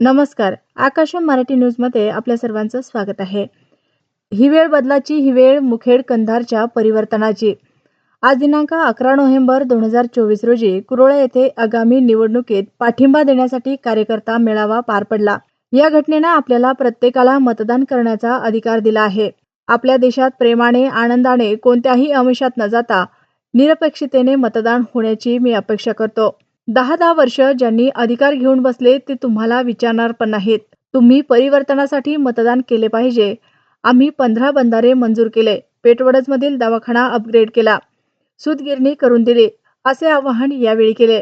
नमस्कार. आकाशम मराठी न्यूजमध्ये आपल्या सर्वांचं स्वागत आहे. ही वेळ बदलाची ही वेळ मुखेड कंधारच्या परिवर्तनाची. आज दिनांक अकरा नोव्हेंबर दोन हजार चोवीस रोजी कुरोळा येथे आगामी निवडणुकीत पाठिंबा देण्यासाठी कार्यकर्ता मेळावा पार पडला. या घटनेनं आपल्याला प्रत्येकाला मतदान करण्याचा अधिकार दिला आहे. आपल्या देशात प्रेमाने आनंदाने कोणत्याही अमिषात न जाता निरपेक्षतेने मतदान होण्याची मी अपेक्षा करतो. दहा दहा वर्ष ज्यांनी अधिकार घेऊन बसले ते तुम्हाला विचारणार पण नाहीत. तुम्ही परिवर्तनासाठी मतदान केले पाहिजे. आम्ही पंधरा बंधारे मंजूर केले. पेटवडजमधील दवाखाना अपग्रेड केला. सूतगिरणी करून दिली. असे आवाहन यावेळी केले.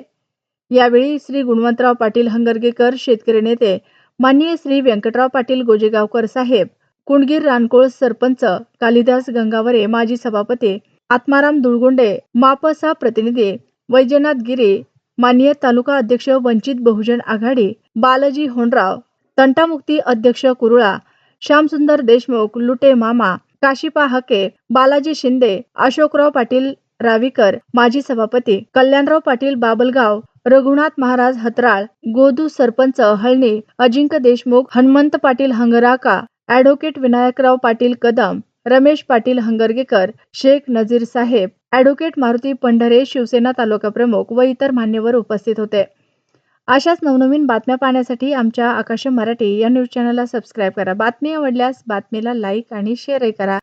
यावेळी श्री गुणवंतराव पाटील हंगरगेकर शेतकरी नेते. माननीय श्री व्यंकटराव पाटील गोजेगावकर साहेब. कुंडगीर रानकोळ सरपंच. कालिदास गंगावरे माजी सभापती. आत्माराम दुळगुंडे मापसा प्रतिनिधी. वैजनाथ गिरी माननीय तालुका अध्यक्ष वंचित बहुजन आघाडी बालाजी होनराव तंटामुक्ती अध्यक्ष कुरुळा श्यामसुंदर देशमुख लुटे मामा काशिपा हके बालाजी शिंदे अशोकराव पाटील रावीकर माजी सभापती कल्याणराव पाटील बाबलगाव रघुनाथ महाराज हतराळ गोदू सरपंच हळणी अजिंक्य देशमुख हनुमंत पाटील हंगराका ॲडव्होकेट विनायकराव पाटील कदम रमेश पाटील हंगरगेकर शेख नजीर साहेब ॲडव्होकेट मारुती पंढरे शिवसेना तालुका प्रमुख व इतर मान्यवर उपस्थित होते. अशाच नवनवीन बातम्या पाहण्यासाठी आमच्या आकाश मराठी या न्यूज चॅनलला सबस्क्राईब करा. बातमी आवडल्यास बातमीला लाईक आणि शेअरही करा.